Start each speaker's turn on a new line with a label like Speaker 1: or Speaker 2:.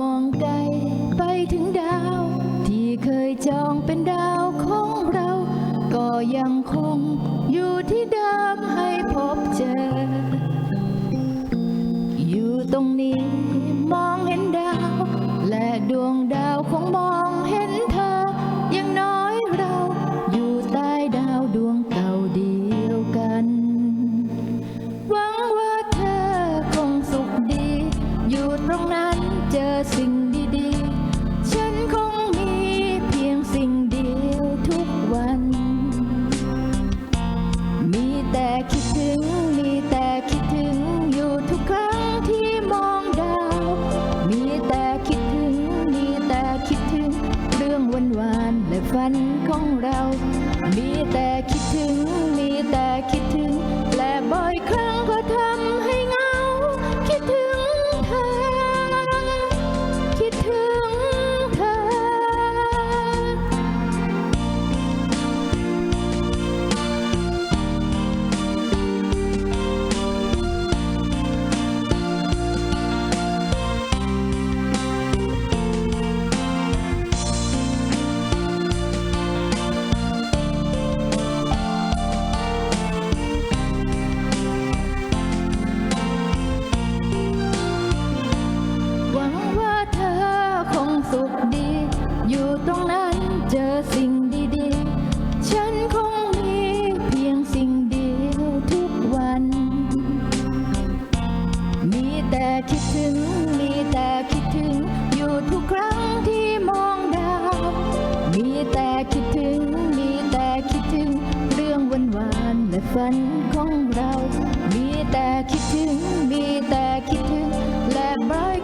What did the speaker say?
Speaker 1: มองไกลไปถึงดาว ที่เคยจองเป็นดาวของเรา ก็ยังคงอยู่ที่เดิมให้พบเจอ สิ่งดีๆ ฉันคงมีเพียงสิ่งเดียวทุกวัน มีแต่คิดถึง มีแต่คิดถึงอยู่ทุกครั้งที่มองดาว มีแต่คิดถึง มีแต่คิดถึง เรื่องวันวานๆและฝันของเรา มีแต่คิดถึง มีแต่คิดถึง และฝันของเรา มีแต่คิดถึง มีแต่คิดถึง และร้อย